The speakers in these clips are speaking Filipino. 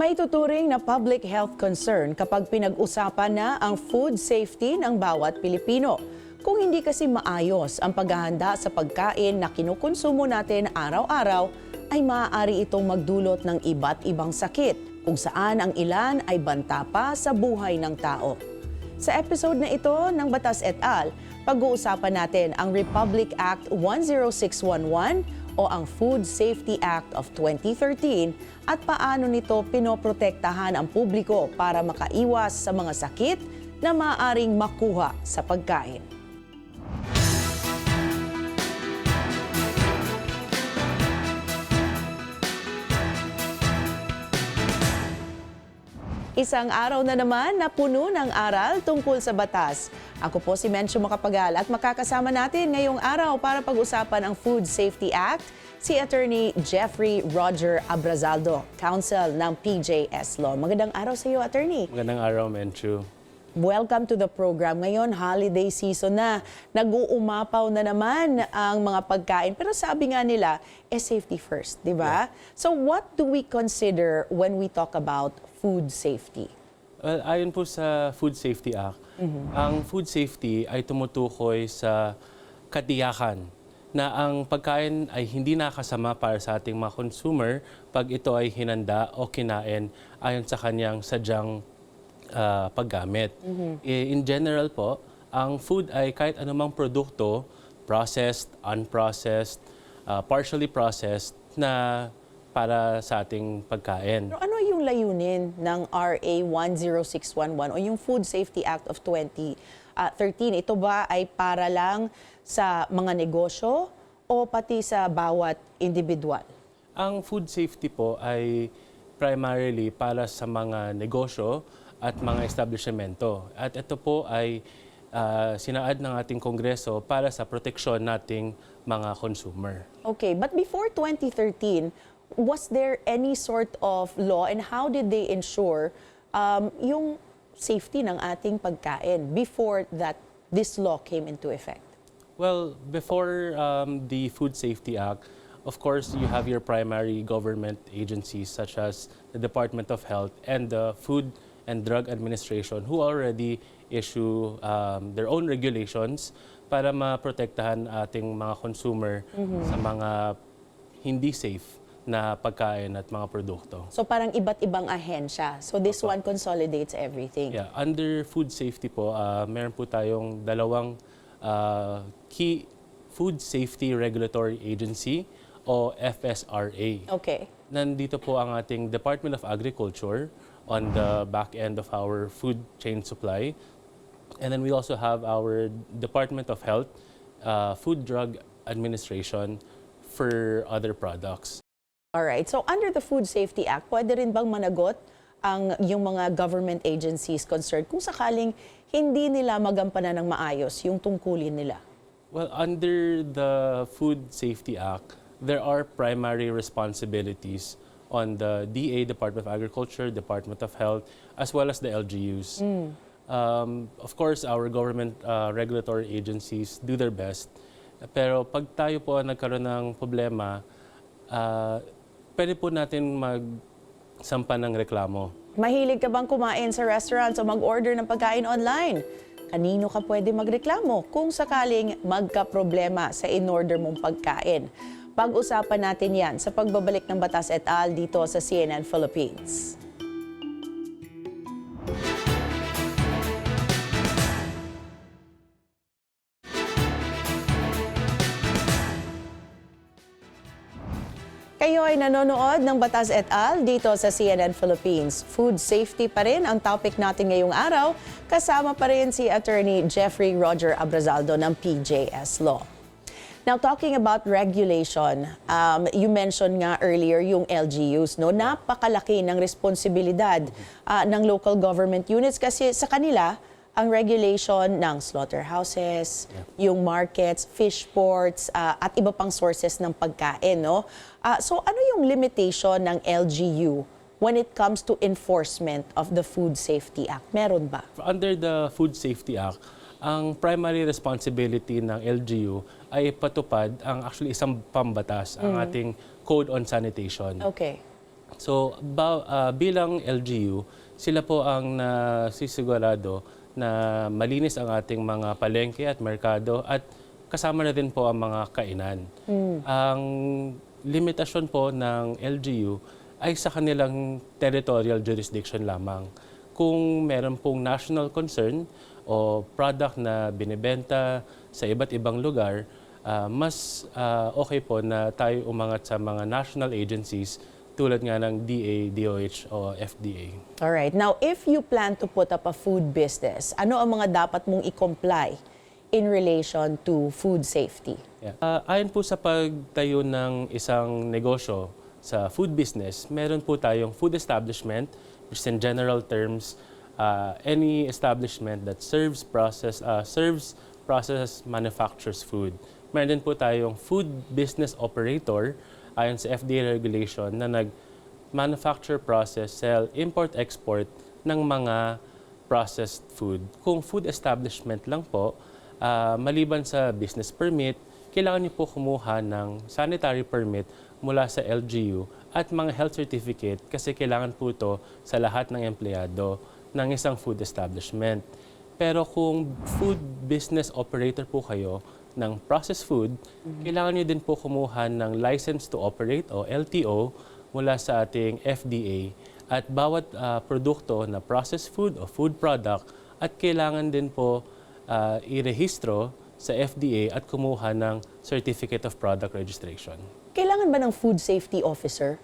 Maituturing na public health concern kapag pinag-usapan na ang food safety ng bawat Pilipino. Kung hindi kasi maayos ang paghahanda sa pagkain na kinukonsumo natin araw-araw, ay maaari itong magdulot ng iba't ibang sakit, kung saan ang ilan ay banta pa sa buhay ng tao. Sa episode na ito ng Batas et al., pag-uusapan natin ang Republic Act 10611 o ang Food Safety Act of 2013 at paano nito pinoprotektahan ang publiko para makaiwas sa mga sakit na maaaring makuha sa pagkain. Isang araw na naman na puno ng aral tungkol sa batas. Ako po si Mencho Makapagal at makakasama natin ngayong araw para pag-usapan ang Food Safety Act si Attorney Jeffrey Roger Abrazaldo, Counsel ng PJS Law. Magandang araw sa iyo, Attorney. Magandang araw, Menchu. Welcome to the program. Ngayon, holiday season na. Nag-uumapaw na naman ang mga pagkain. Pero sabi nga nila, eh safety first, di ba? So what do we consider when we talk about food safety? Well, ayon po sa Food Safety Act, ang food safety ay tumutukoy sa katiyakan na ang pagkain ay hindi nakasama para sa ating mga consumer pag ito ay hinanda o kinain ayon sa kanyang sadyang ah, paggamit. I- In general po, ang food ay kahit anumang produkto, processed, unprocessed, ah, partially processed na para sa ating pagkain. Pero ano yung layunin ng RA 10611 o yung Food Safety Act of 2013? Ito ba ay para lang sa mga negosyo o pati sa bawat individual? Ang food safety po ay primarily para sa mga negosyo at mga establishmento. At ito po ay ah, sinaad ng ating Kongreso para sa proteksyon nating mga consumer. Okay, but before 2013, was there any sort of law and how did they ensure um, yung safety ng ating pagkain before that this law came into effect? Well, before um, the Food Safety Act, of course, you have your primary government agencies such as the Department of Health and the Food and Drug Administration who already issue um, their own regulations para maprotektahan ating mga consumer sa mga hindi safe na pagkain at mga produkto. So parang iba't ibang ahensya. So this one consolidates everything. Yeah, under food safety po, ah, meron po tayong dalawang ah, key food safety regulatory agency o FSRA. Okay. Nandito po ang ating Department of Agriculture on the back end of our food chain supply. And then we also have our Department of Health, uh, Food Drug Administration for other products. All right. So under the Food Safety Act, pwede rin bang managot ang yung mga government agencies concerned kung sakaling hindi nila magampanan ng maayos yung tungkulin nila? Well, under the Food Safety Act, there are primary responsibilities on the DA, Department of Agriculture, Department of Health, as well as the LGUs. Um, of course, our government uh, regulatory agencies do their best. Pero pag tayo po nagkaroon ng problema, uh, pwede po natin magsampa ng reklamo. Mahilig ka bang kumain sa restaurants o mag-order ng pagkain online? Kanino ka pwede magreklamo kung sakaling magka-problema sa in-order mong pagkain? Pag-usapan natin yan sa pagbabalik ng Batas et al. dito sa CNN Philippines. Kayo ay nanonood ng Batas et al. dito sa CNN Philippines. Food safety pa rin ang topic natin ngayong araw. Kasama pa rin si Attorney Jeffrey Roger Abrazaldo ng PJS Law. Now, talking about regulation, um, you mentioned nga earlier yung LGUs, no? Napakalaki ng responsibilidad ah, ng local government units kasi sa kanila, ang regulation ng slaughterhouses, yung markets, fish ports, ah, at iba pang sources ng pagkain, no? Ah, so ano yung limitation ng LGU when it comes to enforcement of the Food Safety Act? Meron ba? Under the Food Safety Act, ang primary responsibility ng LGU ay patupad ang actually isang pambatas, ang ating Code on Sanitation. Okay. So ba- ah, bilang LGU, sila po ang nasisigurado na malinis ang ating mga palengke at merkado at kasama na din po ang mga kainan. Ang limitasyon po ng LGU ay sa kanilang territorial jurisdiction lamang. Kung meron pong national concern o product na binibenta sa iba't ibang lugar, ah, mas ah, okay po na tayo umangat sa mga national agencies tulad nga ng DA, DOH o FDA. Alright. Now, if you plan to put up a food business, ano ang mga dapat mong i-comply in relation to food safety? Yeah. Ah, ayon po sa pagtayo ng isang negosyo sa food business, meron po tayong food establishment, which in general terms, ah, any establishment that serves, process, ah, serves, processes, manufactures food. Meron din po tayong food business operator, ayon sa FDA regulation, na nag-manufacture, process, sell, import, export ng mga processed food. Kung food establishment lang po, ah, maliban sa business permit, kailangan niyo po kumuha ng sanitary permit mula sa LGU at mga health certificate kasi kailangan po ito sa lahat ng empleyado ng isang food establishment. Pero kung food business operator po kayo ng processed food, kailangan niyo din po kumuha ng license to operate o LTO mula sa ating FDA at bawat ah, produkto na processed food o food product at kailangan din po ah, irehistro sa FDA at kumuha ng Certificate of Product Registration. Kailangan ba ng food safety officer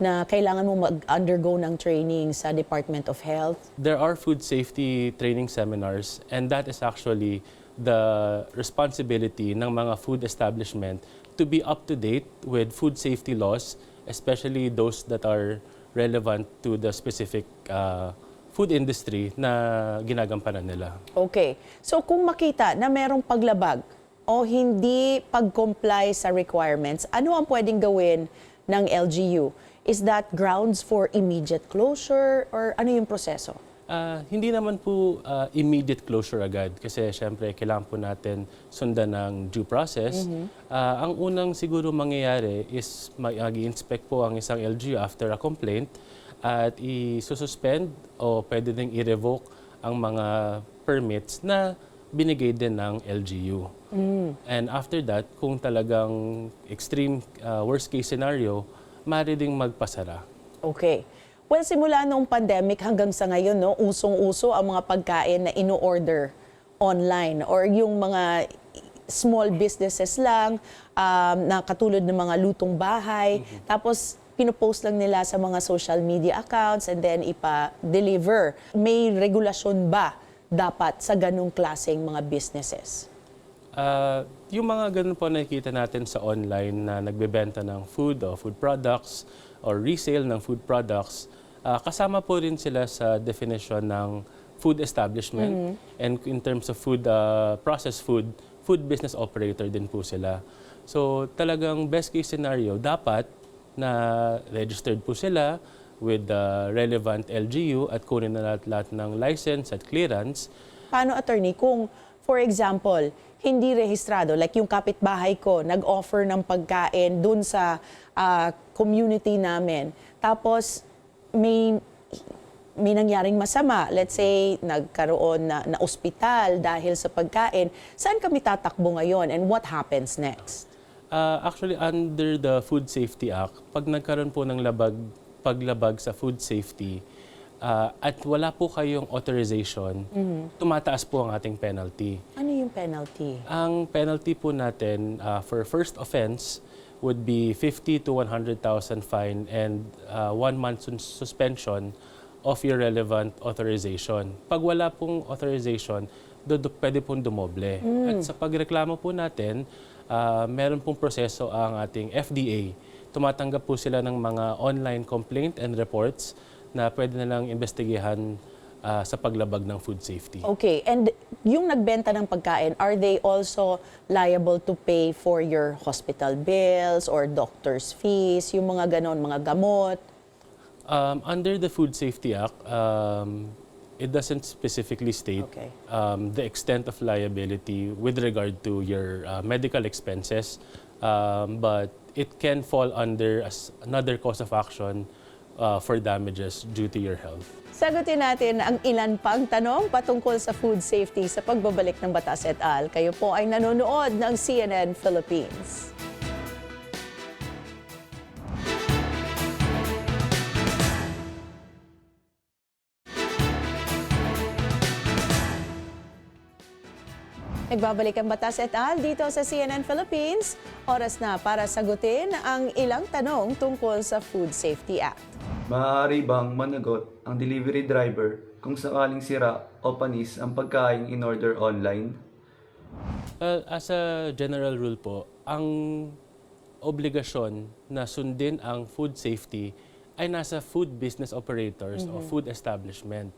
na kailangan mo mag-undergo ng training sa Department of Health? There are food safety training seminars and that is actually the responsibility ng mga food establishment to be up to date with food safety laws, especially those that are relevant to the specific uh, food industry na ginagampanan nila. Okay. So kung makita na merong paglabag o hindi pag-comply sa requirements, ano ang pwedeng gawin ng LGU? Is that grounds for immediate closure or ano yung proseso? Ah, hindi naman po ah, immediate closure agad kasi syempre kailangan po natin sundan ng due process. Ah, ang unang siguro mangyayari is mag-inspect po ang isang LGU after a complaint at i-suspend o pwede ding i-revoke ang mga permits na binigay din ng LGU. And after that, kung talagang extreme ah, worst case scenario, maaari ding magpasara. Okay. Well, simula noong pandemic hanggang sa ngayon, no, usong-uso ang mga pagkain na ino-order online or yung mga small businesses lang um, na katulad ng mga lutong bahay. Tapos, pinopost lang nila sa mga social media accounts and then ipa-deliver. May regulasyon ba dapat sa ganong klaseng mga businesses? Ah, yung mga ganun po nakikita natin sa online na nagbebenta ng food o food products or resale ng food products, ah, kasama po rin sila sa definition ng food establishment. And in terms of food, ah, processed food, food business operator din po sila. So talagang best case scenario, dapat na registered po sila with the relevant LGU at kunin na lahat, lahat ng license at clearance Paano, attorney, kung, for example, hindi rehistrado, like yung kapitbahay ko, nag-offer ng pagkain dun sa ah, community namin, tapos may may nangyaring masama, let's say nagkaroon na, na ospital dahil sa pagkain, saan kami tatakbo ngayon and what happens next? Uh, actually, under the Food Safety Act, pag nagkaroon po ng labag, paglabag sa food safety, uh, at wala po kayong authorization, tumataas po ang ating penalty. Ano yung penalty? Ang penalty po natin uh, for first offense would be 50 to 100,000 fine and uh, one month sus- suspension of your relevant authorization. Pag wala pong authorization, do, do, pwede pong dumoble. At sa pagreklamo po natin, uh, meron pong proseso ang ating FDA. Tumatanggap po sila ng mga online complaint and reports na pwede nilang investigahan uh, sa paglabag ng food safety. Okay, and yung nagbenta ng pagkain, are they also liable to pay for your hospital bills or doctor's fees, yung mga ganon, mga gamot? Um, under the Food Safety Act, um, it doesn't specifically state Okay. um, the extent of liability with regard to your uh, medical expenses, um, but it can fall under as another cause of action uh, for damages due to your health. Sagutin natin ang ilan pang tanong patungkol sa food safety sa pagbabalik ng Batas et al. Kayo po ay nanonood ng CNN Philippines. Nagbabalik ang Batas et al. dito sa CNN Philippines. Oras na para sagutin ang ilang tanong tungkol sa Food Safety Act. Maaari bang managot ang delivery driver kung sakaling sira o panis ang pagkain in order online? Uh, as a general rule po, ang obligasyon na sundin ang food safety ay nasa food business operators o food establishment.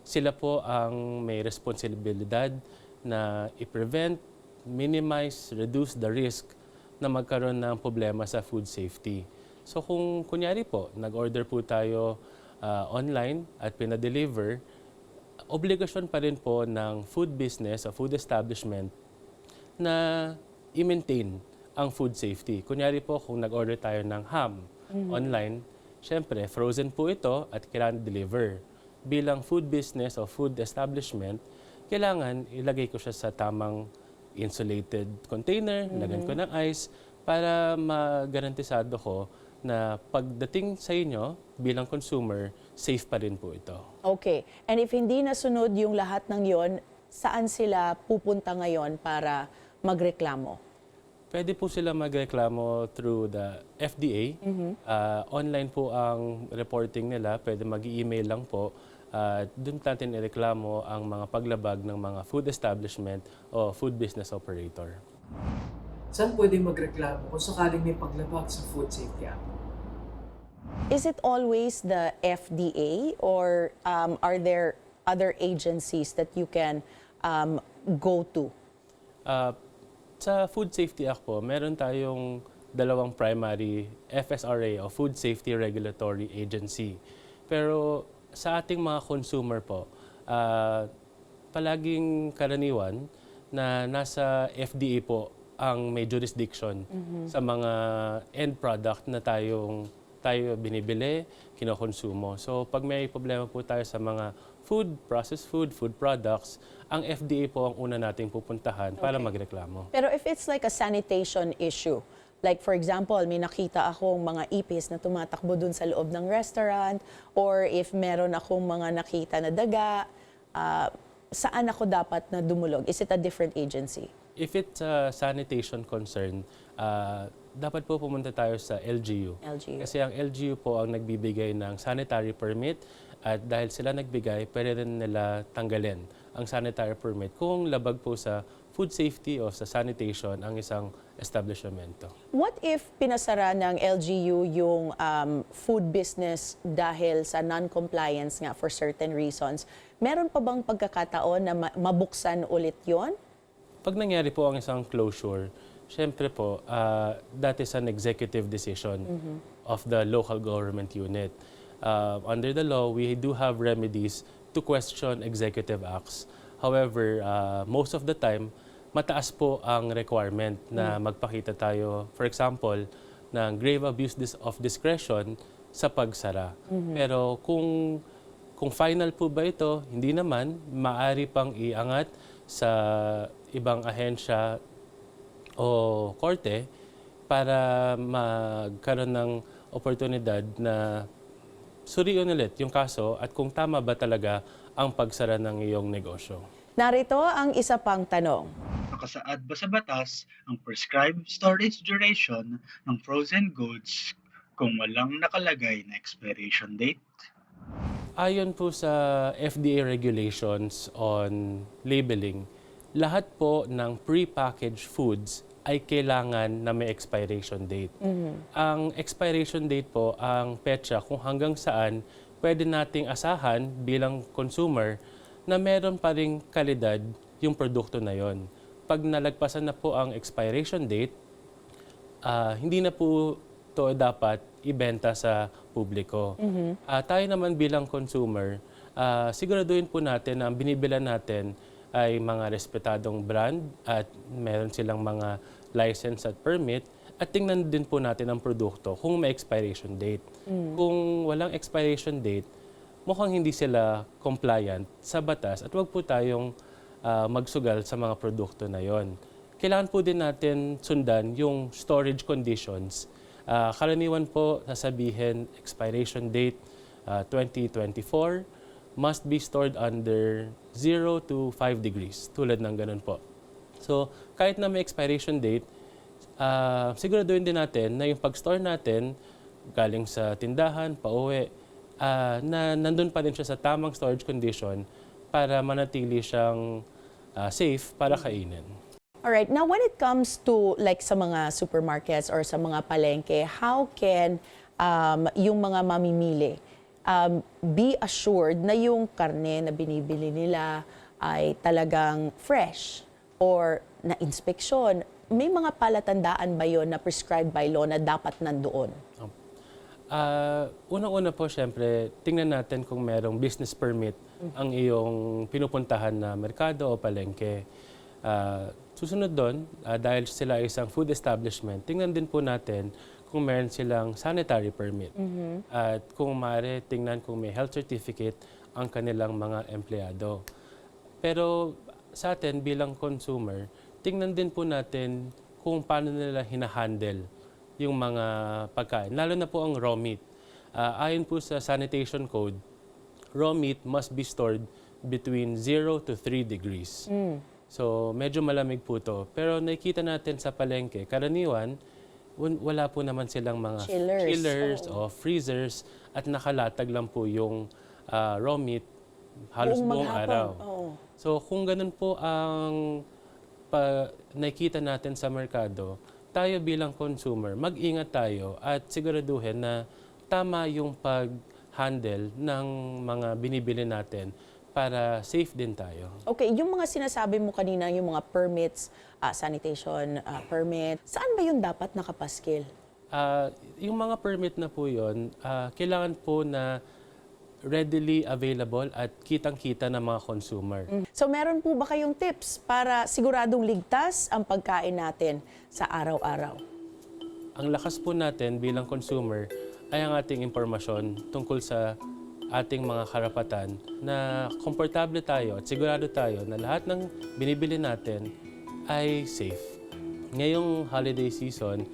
Sila po ang may responsibilidad na i-prevent, minimize, reduce the risk na magkaroon ng problema sa food safety. So kung kunyari po, nag-order po tayo uh, online at pinadeliver, obligasyon pa rin po ng food business o food establishment na i-maintain ang food safety. Kunyari po, kung nag-order tayo ng ham online, syempre, frozen po ito at kailangan deliver. Bilang food business o food establishment, kailangan ilagay ko siya sa tamang insulated container, lagyan ko ng ice, para magarantisado ko na pagdating sa inyo bilang consumer, safe pa rin po ito. Okay. And if hindi nasunod yung lahat ng yon, saan sila pupunta ngayon para magreklamo? Pwede po sila magreklamo through the FDA. Ah, online po ang reporting nila. Pwede mag-email lang po. At doon natin ireklamo ang mga paglabag ng mga food establishment o food business operator. Saan pwede magreklamo kung sakaling may paglabag sa Food Safety Act? Is it always the FDA or um, are there other agencies that you can um, go to? Ah, sa Food Safety Act po, meron tayong dalawang primary FSRA o Food Safety Regulatory Agency. Pero sa ating mga consumer po, ah, palaging karaniwan na nasa FDA po ang may jurisdiction sa mga end product na tayong tayo binibili, kinokonsumo. So pag may problema po tayo sa mga food, processed food, food products, ang FDA po ang una nating pupuntahan para Okay. magreklamo. Pero if it's like a sanitation issue, like for example, may nakita akong mga ipis na tumatakbo dun sa loob ng restaurant, or if meron akong mga nakita na daga, ah, saan ako dapat na dumulog? Is it a different agency? If it's a sanitation concern, ah, dapat po pumunta tayo sa LGU. LGU. Kasi ang LGU po ang nagbibigay ng sanitary permit at dahil sila nagbigay, pwede rin nila tanggalin ang sanitary permit kung labag po sa food safety o sa sanitation ang isang establishmento. What if pinasara ng LGU yung um, food business dahil sa non-compliance nga for certain reasons? Meron pa bang pagkakataon na ma- mabuksan ulit yon? Pag nangyari po ang isang closure, syempre po, uh, that is an executive decision of the local government unit. Uh, under the law, we do have remedies to question executive acts. However, uh, most of the time, mataas po ang requirement na magpakita tayo, for example, ng grave abuse of discretion sa pagsara. Pero kung kung final po ba ito, hindi naman, maari pang iangat sa ibang ahensya o korte para magkaroon ng oportunidad na suriin ulit yung kaso at kung tama ba talaga ang pagsara ng iyong negosyo. Narito ang isa pang tanong. Nakasaad ba sa batas ang prescribed storage duration ng frozen goods kung walang nakalagay na expiration date? Ayon po sa FDA regulations on labeling, lahat po ng pre-packaged foods ay kailangan na may expiration date. Ang expiration date po ang petsa kung hanggang saan pwede nating asahan bilang consumer na meron pa ring kalidad yung produkto na yon. Pag nalagpasan na po ang expiration date, ah, hindi na po to dapat ibenta sa publiko. Ah, tayo naman bilang consumer, ah, siguraduhin po natin na ang binibilan natin ay mga respetadong brand at meron silang mga license at permit At tingnan din po natin ang produkto kung may expiration date. Kung walang expiration date, mukhang hindi sila compliant sa batas at wag po tayong ah, magsugal sa mga produkto na yon. Kailangan po din natin sundan yung storage conditions. Ah, karaniwan po sasabihin expiration date ah, 2024 must be stored under 0 to 5 degrees, tulad ng ganun po. So, kahit na may expiration date, ah siguraduhin din natin na yung pag-store natin galing sa tindahan, pauwi, ah, na nandun pa rin siya sa tamang storage condition para manatili siyang ah, safe para kainin. Alright, now when it comes to like sa mga supermarkets or sa mga palengke, how can um, yung mga mamimili um, be assured na yung karne na binibili nila ay talagang fresh or na inspeksyon? May mga palatandaan ba yon na prescribed by law na dapat nandoon? Ah, unang-una po, syempre, tingnan natin kung merong business permit ang iyong pinupuntahan na merkado o palengke. Ah, susunod doon, ah, dahil sila ay isang food establishment, tingnan din po natin kung meron silang sanitary permit. At kung maaari, tingnan kung may health certificate ang kanilang mga empleyado. Pero sa atin bilang consumer, tingnan din po natin kung paano nila hinahandle yung mga pagkain, lalo na po ang raw meat. Ah, ayon po sa sanitation code, raw meat must be stored between 0 to 3 degrees. So, medyo malamig po to. Pero nakikita natin sa palengke, karaniwan, wal- wala po naman silang mga Chillers. chillers o freezers at nakalatag lang po yung ah, raw meat halos Buong buong araw. Oo. So kung ganun po ang pa, nakikita natin sa merkado, tayo bilang consumer, mag-ingat tayo at siguraduhin na tama yung pag-handle ng mga binibili natin para safe din tayo. Okay, yung mga sinasabi mo kanina, yung mga permits, ah, sanitation ah, permit, saan ba yun dapat nakapaskil? Ah, yung mga permit na po yun, ah, kailangan po na readily available at kitang-kita ng mga consumer. So meron po ba kayong tips para siguradong ligtas ang pagkain natin sa araw-araw? ang lakas po natin bilang consumer ay ang ating impormasyon tungkol sa ating mga karapatan na komportable tayo at sigurado tayo na lahat ng binibili natin ay safe. Ngayong holiday season,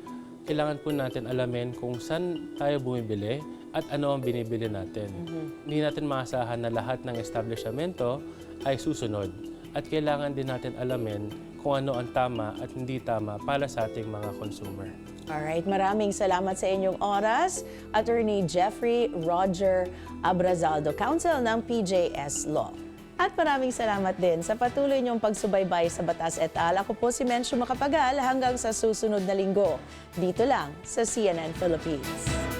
kailangan po natin alamin kung saan tayo bumibili at ano ang binibili natin. Hindi natin maasahan na lahat ng establishmento ay susunod at kailangan din natin alamin kung ano ang tama at hindi tama para sa ating mga consumer. Alright, maraming salamat sa inyong oras. Attorney Jeffrey Roger Abrazaldo, Counsel ng PJS Law. At maraming salamat din sa patuloy niyong pagsubaybay sa Batas et al. Ako po si Mencio Makapagal hanggang sa susunod na linggo. Dito lang sa CNN Philippines.